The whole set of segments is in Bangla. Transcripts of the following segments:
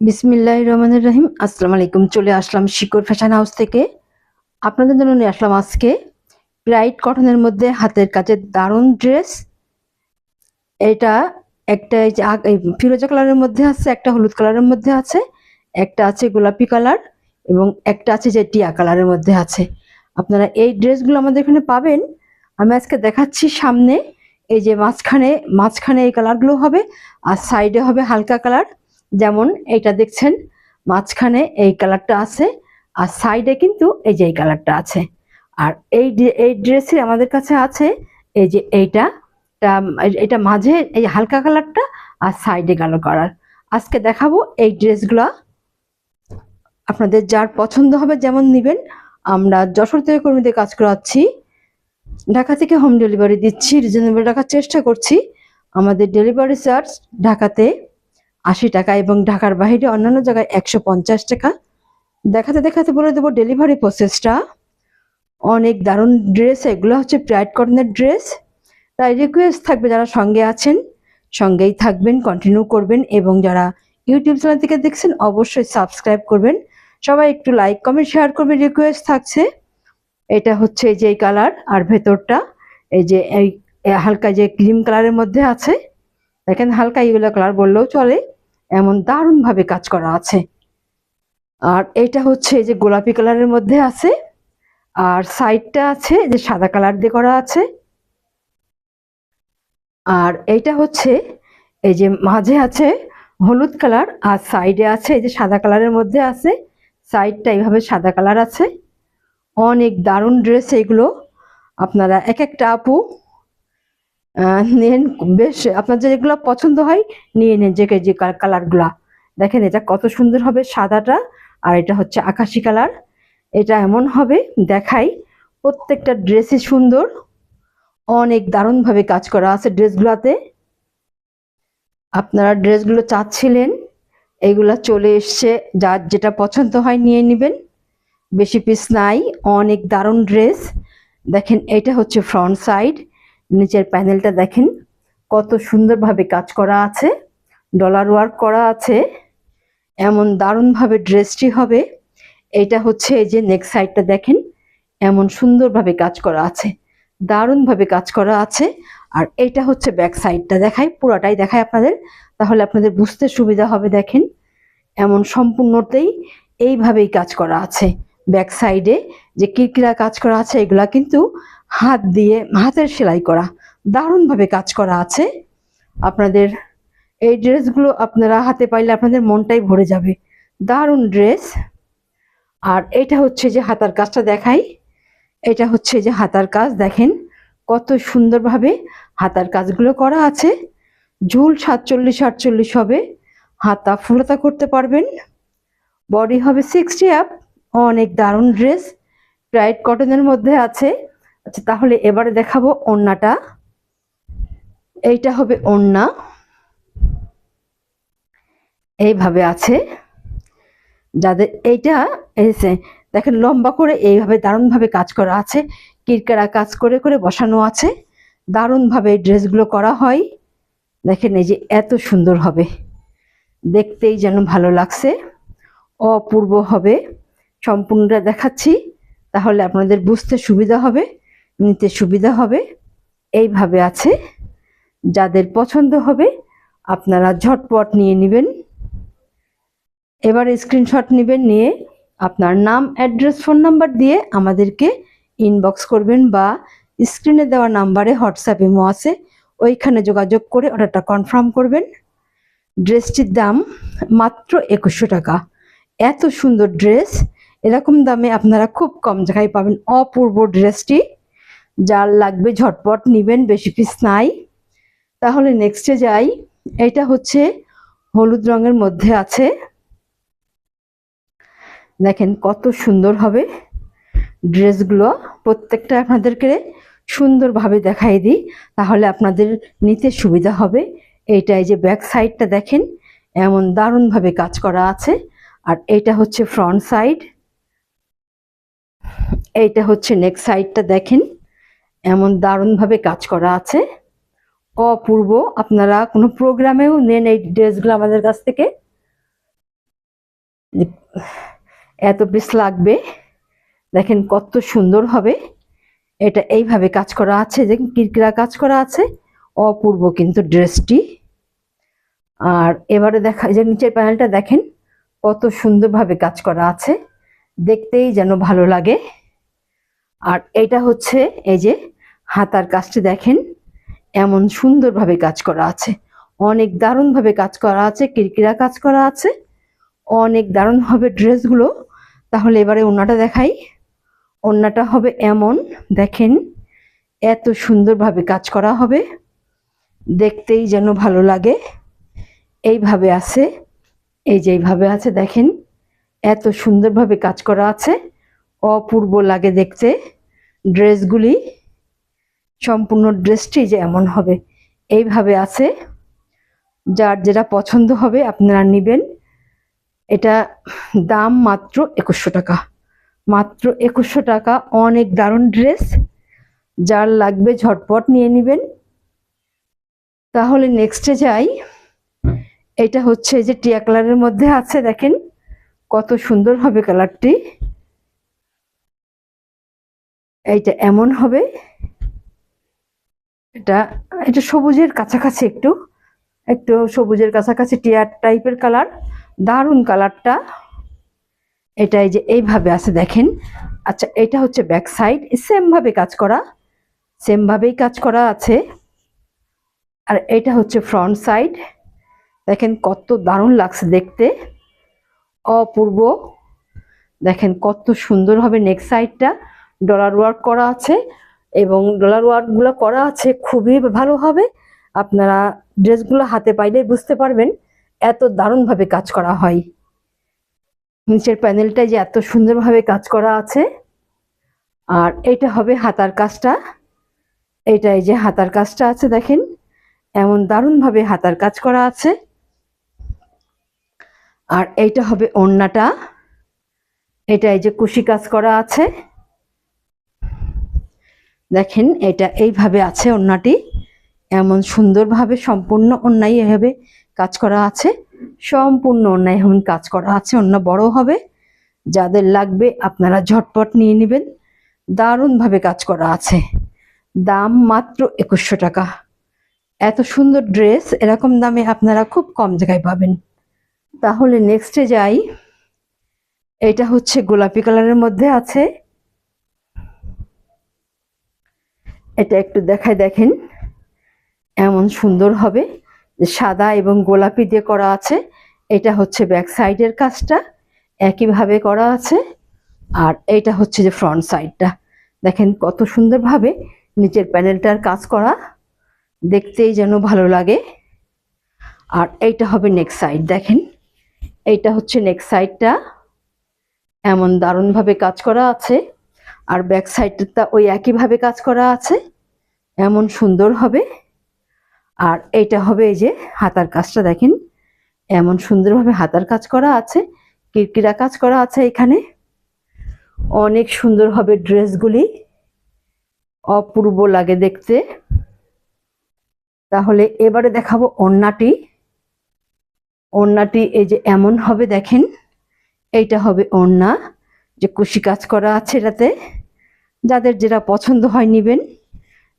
বিসমিল্লাহ রহমানুর রহিম। আসসালামু আলাইকুম। চলে আসলাম শিকর ফ্যাশন হাউস থেকে। আপনাদের জন্য নিয়ে আসলাম আজকে ব্রাইট কটনের মধ্যে হাতের কাজের দারুণ ড্রেস। এটা একটা এই যে ফিরোজা কালারের মধ্যে আছে, একটা হলুদ কালারের মধ্যে আছে, একটা আছে গোলাপি কালার এবং একটা আছে যে টিয়া কালারের মধ্যে আছে। আপনারা এই ড্রেসগুলো আমাদের এখানে পাবেন। আমি আজকে দেখাচ্ছি সামনে, এই যে মাঝখানে মাঝখানে এই কালারগুলো হবে, আর সাইডে হবে হালকা কালার। যেমন এটা দেখছেন, মাঝখানে এই কালারটা আছে আর সাইডে কিন্তু এই যে এই কালারটা আছে। আর এই এই ড্রেসের আমাদের কাছে আছে এই যে এইটা এটা মাঝে এই হালকা কালারটা আর সাইডে কালো কালার। আজকে দেখাবো এই ড্রেসগুলো। আপনাদের যার পছন্দ হবে যেমন নেবেন, আমরা যশোর থেকে কর্মীদের কাজ করাচ্ছি। ঢাকা থেকে হোম ডেলিভারি দিচ্ছি, রিজনেবল রাখার চেষ্টা করছি। আমাদের ডেলিভারি চার্জ ঢাকাতে আশি টাকা এবং ঢাকার বাইরে অন্যান্য জায়গায় একশো পঞ্চাশ টাকা। দেখাতে দেখাতে বলে দেবো ডেলিভারি প্রসেসটা অনেক দারুণ ড্রেস এগুলো হচ্ছে ব্রাইট কটনের ড্রেস তাই রিকোয়েস্ট থাকবে যারা সঙ্গে আছেন, সঙ্গেই থাকবেন কন্টিনিউ করবেন এবং যারা ইউটিউব চ্যানেল থেকে দেখছেন, অবশ্যই সাবস্ক্রাইব করবেন। সবাই একটু লাইক কমেন্ট শেয়ার করবেন রিকোয়েস্ট থাকছে। এটা হচ্ছে যে কালার আর ভেতরটা, এই যে এই এই হালকা যে ক্রিম কালারের মধ্যে আছে। দেখেন হালকা ইয়েলো কালার বললেও চলে। এমন দারুণ ভাবে কাজ করা আছে। আর এটা হচ্ছে যে গোলাপি কালারের মধ্যে আছে। আর সাইডটা আছে যে সাদা কালার দিয়ে করা আছে। আর এইটা হচ্ছে এই যে মাঝে আছে হলুদ কালার আর সাইডে আছে এই যে সাদা কালারের মধ্যে আছে। সাইডটা এইভাবে সাদা কালার আছে। অনেক দারুণ ড্রেস এগুলো আপনারা এক একটা আপু নেন, বেশ, আপনার যেগুলো পছন্দ হয়, নিয়ে নেন, যে যে কালারগুলা। দেখেন, এটা কত সুন্দর হবে সাদাটা, আর এটা হচ্ছে আকাশি কালার। এটা এমন হবে, দেখাই, প্রত্যেকটা ড্রেসই সুন্দর। অনেক দারুণভাবে কাজ করা আছে ড্রেসগুলাতে। আপনারা ড্রেসগুলো চাচ্ছিলেন এইগুলা চলে এসছে, যার যেটা পছন্দ হয় নিয়ে নেবেন। বেশি পিস নাই, অনেক দারুণ ড্রেস। দেখেন, এটা হচ্ছে ফ্রন্ট সাইড নিচের প্যানেলটা দেখেন, কত সুন্দরভাবে কাজ করা আছে ডলার ওয়ার্ক করা আছে, এমন দারুণভাবে ড্রেসটি হবে। এটা হচ্ছে এই যে নেক্সট সাইডটা দেখেন, এমন সুন্দরভাবে কাজ করা আছে, দারুণভাবে কাজ করা আছে। আর এটা হচ্ছে ব্যাক সাইডটা দেখাই, পুরাটাই দেখায় আপনাদের, তাহলে আপনাদের বুঝতে সুবিধা হবে দেখেন, এমন সম্পূর্ণতেই এইভাবেই কাজ করা আছে। ব্যাক সাইডে যে কিরকিরা কাজ করা আছে, এগুলা কিন্তু হাত দিয়ে হাতের সেলাই করা। দারুণভাবে কাজ করা আছে। আপনাদের এই ড্রেসগুলো আপনারা হাতে পাইলে আপনাদের মনটাই ভরে যাবে। দারুণ ড্রেস। আর এটা হচ্ছে যে হাতার কাজটা দেখাই। এটা হচ্ছে যে হাতার কাজ, দেখেন কত সুন্দরভাবে হাতার কাজগুলো করা আছে। ঝুল সাতচল্লিশ আটচল্লিশ হবে। হাতা ফুলতা করতে পারবেন। বডি হবে সিক্সটি আপ। অনেক দারুণ ড্রেস। ব্রাইট কটনের মধ্যে আছে। আচ্ছা তাহলে এবারে দেখাবো ওড়নাটা। এইটা হবে ওড়না। এইভাবে আছে। যাদের এইটা এসে দেখেন লম্বা করে এইভাবে দারুণভাবে কাজ করা আছে। কিরকারা কাজ করে করে বসানো আছে। দারুণভাবে ড্রেসগুলো করা হয়। দেখেন এই যে এত সুন্দর হবে। দেখতেই যেন ভালো লাগছে। অপূর্ব হবে। সম্পূর্ণটা দেখাচ্ছি। তাহলে আপনাদের বুঝতে সুবিধা হবে। নিতে সুবিধা হবে। এইভাবে আছে। যাদের পছন্দ হবে, আপনারা ঝটপট নিয়ে নেবেন। এবার স্ক্রিনশট নেবেন, নিয়ে আপনার নাম অ্যাড্রেস ফোন নাম্বার দিয়ে আমাদেরকে ইনবক্স করবেন বা স্ক্রিনে দেওয়া নাম্বারে হোয়াটসঅ্যাপ ইমো আছে। ওইখানে যোগাযোগ করে অর্ডারটা কনফার্ম করবেন। ড্রেসটির দাম মাত্র একুশশো টাকা। এত সুন্দর ড্রেস এরকম দামে আপনারা খুব কম জায়গায় পাবেন। অপূর্ব ড্রেসটি যার লাগবে ঝটপট নেবেন, বেশি পিস নাই। তাহলে নেক্সটে যাই। এটা হচ্ছে হলুদ রঙের মধ্যে আছে। দেখেন কত সুন্দর হবে ড্রেসগুলো। প্রত্যেকটা আপনাদেরকে সুন্দরভাবে দেখাই দিই, তাহলে আপনাদের নিতে সুবিধা হবে। এইটা এই যে ব্যাক সাইডটা দেখেন, এমন দারুণভাবে কাজ করা আছে। আর এইটা হচ্ছে ফ্রন্ট সাইড এইটা হচ্ছে নেক্সট সাইডটা দেখেন। এমন দারুণভাবে কাজ করা আছে। অপূর্ব। আপনারা কোনো প্রোগ্রামেও নেন এই ড্রেসগুলো আমাদের কাছ থেকে। এত পিস লাগবে। দেখেন কত সুন্দর হবে। এটা এইভাবে কাজ করা আছে। যে কিরকিরা কাজ করা আছে। অপূর্ব কিন্তু ড্রেসটি। আর এবারে দেখা যে নিচের প্যানেলটা দেখেন, কত সুন্দরভাবে কাজ করা আছে। দেখতেই যেন ভালো লাগে। আর এটা হচ্ছে এই যে হাতার কাজটি দেখেন, এমন সুন্দরভাবে কাজ করা আছে। অনেক দারুণভাবে কাজ করা আছে, কিরকিরা কাজ করা আছে। অনেক দারুণ হবে ড্রেসগুলো। তাহলে এবারে ওনাটা দেখাই। ওড়নাটা হবে এমন, দেখেন, এত সুন্দরভাবে কাজ করা হবে। দেখতেই যেন ভালো লাগে। এইভাবে আছে, এই যে এইভাবে আছে, দেখেন, এত সুন্দরভাবে কাজ করা আছে। অপূর্ব লাগে দেখতে। ড্রেসগুলি সম্পূর্ণ ড্রেসটি যে এমন হবে। এইভাবে আছে। যার যেটা পছন্দ হবে আপনারা নেবেন। এটা দাম মাত্র একুশশো টাকা। মাত্র একুশশো টাকা, অনেক দারুণ ড্রেস যার লাগবে ঝটপট নিয়ে নেবেন। তাহলে নেক্সটে যাই। এটা হচ্ছে যে টিয়া কালারের মধ্যে আছে, দেখেন। কত সুন্দর হবে কালারটি এইটা এমন হবে। এটা এটা সবুজের কাছাকাছি একটু একটু সবুজের কাছাকাছি টিয়ার টাইপের কালার দারুণ কালারটা এটা এই যে এইভাবে আছে দেখেন। আচ্ছা এটা হচ্ছে ব্যাক সাইড সেমভাবে কাজ করা সেমভাবেই কাজ করা আছে। আর এটা হচ্ছে ফ্রন্ট সাইড দেখেন কত দারুণ লাগছে দেখতে। অপূর্ব। দেখেন কত সুন্দর হবে নেক সাইডটা ডলার ওয়ার্ক করা আছে। এবং ডলার ওয়ার্কগুলো করা আছে খুবই ভালো হবে। আপনারা ড্রেসগুলো হাতে পাইলেই বুঝতে পারবেন এত দারুণভাবে কাজ করা হয়। নিচের প্যানেলটা যে এত সুন্দরভাবে কাজ করা আছে। আর এটা হবে হাতার কাজটা। এইটা এই যে হাতার কাজটা আছে দেখেন, এমন দারুণভাবে হাতার কাজ করা আছে। আর এইটা হবে ওড়নাটা। এটা এই যে কুশি কাজ করা আছে। দেখেন, এটা এইভাবে আছে ওড়নাটি। এমন সুন্দরভাবে সম্পূর্ণ অন্যায় এভাবে কাজ করা আছে। সম্পূর্ণ অন্যায় এমন কাজ করা আছে অন্য বড় হবে। যাদের লাগবে আপনারা ঝটপট নিয়ে নেবেন। দারুণভাবে কাজ করা আছে। দাম মাত্র একুশশো টাকা। এত সুন্দর ড্রেস, এরকম দামে আপনারা খুব কম জায়গায় পাবেন। তাহলে নেক্সটে যাই। এটা হচ্ছে গোলাপি কালারের মধ্যে আছে। এটা একটু দেখায় দেখেন। এমন সুন্দর হবে। সাদা এবং গোলাপি দিয়ে করা আছে। এটা হচ্ছে ব্যাক সাইডের কাজটা। একইভাবে করা আছে। আর এইটা হচ্ছে যে ফ্রন্ট সাইডটা দেখেন কত সুন্দরভাবে নিচের প্যানেলটার কাজ করা। দেখতেই যেন ভালো লাগে। আর এইটা হবে নেক্সট সাইড দেখেন। এইটা হচ্ছে নেক্সট সাইডটা এমন দারুণভাবে কাজ করা আছে। আর ব্যাক সাইডটা ওই একইভাবে কাজ করা আছে, এমন সুন্দর হবে। আর এইটা হবে এই যে হাতার কাজটা, দেখেন, এমন সুন্দরভাবে হাতার কাজ করা আছে, কিরকিরা কাজ করা আছে এখানে। অনেক সুন্দর হবে ড্রেসগুলি, অপূর্ব লাগে দেখতে। তাহলে এবারে দেখাবো ওড়নাটি। ওড়নাটি এই যে এমন হবে, দেখেন, এইটা হবে ওড়না, যে কুশি কাজ করা আছে এটাতে। যাদের যেটা পছন্দ হয় নিবেন।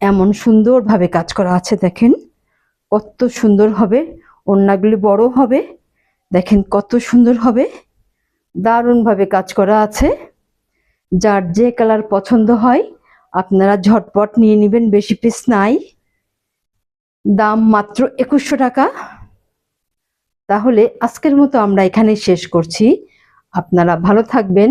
এমন সুন্দরভাবে কাজ করা আছে, দেখেন। কত সুন্দর হবে, ওড়নাগুলি বড় হবে, দেখেন কত সুন্দর হবে। দারুণভাবে কাজ করা আছে। যার যে কালার পছন্দ হয়, আপনারা ঝটপট নিয়ে নেবেন, বেশি পিস নাই। দাম মাত্র একুশশো টাকা। তাহলে আজকের মতো আমরা এখানে শেষ করছি। আপনারা ভালো থাকবেন।